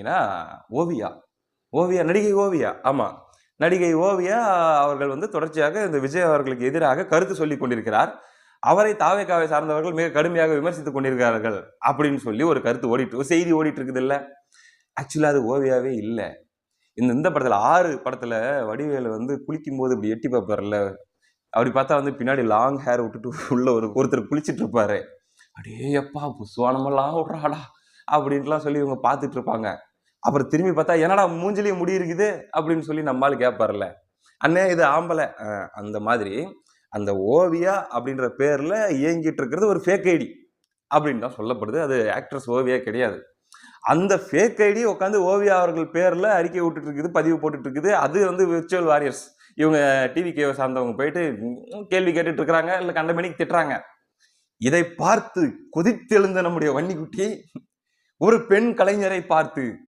ஏன்னா ஓவியா. ஓவியா நடிகை ஓவியா. ஆமாம் நடிகை ஓவியா அவர்கள் வந்து தொடர்ச்சியாக இந்த விஜய் அவர்களுக்கு எதிராக கருத்து சொல்லி கொண்டிருக்கிறார். அவரை தாவேக்காவை சார்ந்தவர்கள் மிக கடுமையாக விமர்சித்துக் கொண்டிருக்கிறார்கள் அப்படின்னு சொல்லி ஒரு கருத்து ஓடிட்டு செய்தி ஓடிட்டு இருக்குது இல்லை. ஆக்சுவலாக அது ஓவியாவே இல்லை. இந்த இந்த படத்தில் ஆறு படத்தில் வடிவேலு வந்து குளிக்கும் போது இப்படி எட்டி பார்ப்பார்ல அப்படி பார்த்தா வந்து பின்னாடி லாங் ஹேர் விட்டுட்டு உள்ள ஒரு ஒருத்தர் குளிச்சிட்டு இருப்பாரு. அடே எப்பா புசுவானமெல்லாம் விட்றாடா. அப்படின்ட்டுலாம் சொல்லி இவங்க பார்த்துட்டு இருப்பாங்க. அப்புறம் திரும்பி பார்த்தா என்னடா மூஞ்சிலையும் முடி இருக்குது? அப்படின்னு சொல்லி நம்மால் கேட்பார்ல அண்ணே இது ஆம்பளை. அந்த மாதிரி அந்த ஓவியா அப்படின்ற பேரில் இயங்கிட்டு இருக்கிறது ஒரு ஃபேக் ஐடி அப்படின்னு தான் சொல்லப்படுது. அது ஆக்ட்ரஸ் ஓவியா கிடையாது. அந்த ஃபேக் ஐடி உட்காந்து ஓவியா அவர்கள் பேரில் அறிக்கை விட்டுட்டு இருக்குது பதிவு போட்டுட்டு இருக்குது அது வந்து விர்ச்சுவல் வாரியர்ஸ் இவங்க டிவி கேவை சார்ந்தவங்க போயிட்டு கேள்வி கேட்டுட்டு இருக்கிறாங்க இல்லை கண்ட மணிக்கு திட்டுறாங்க. இதை பார்த்து கொதித்தெழுந்த நம்முடைய வன்னிக்குட்டி ஒரு பெண் கலைஞரை பார்த்து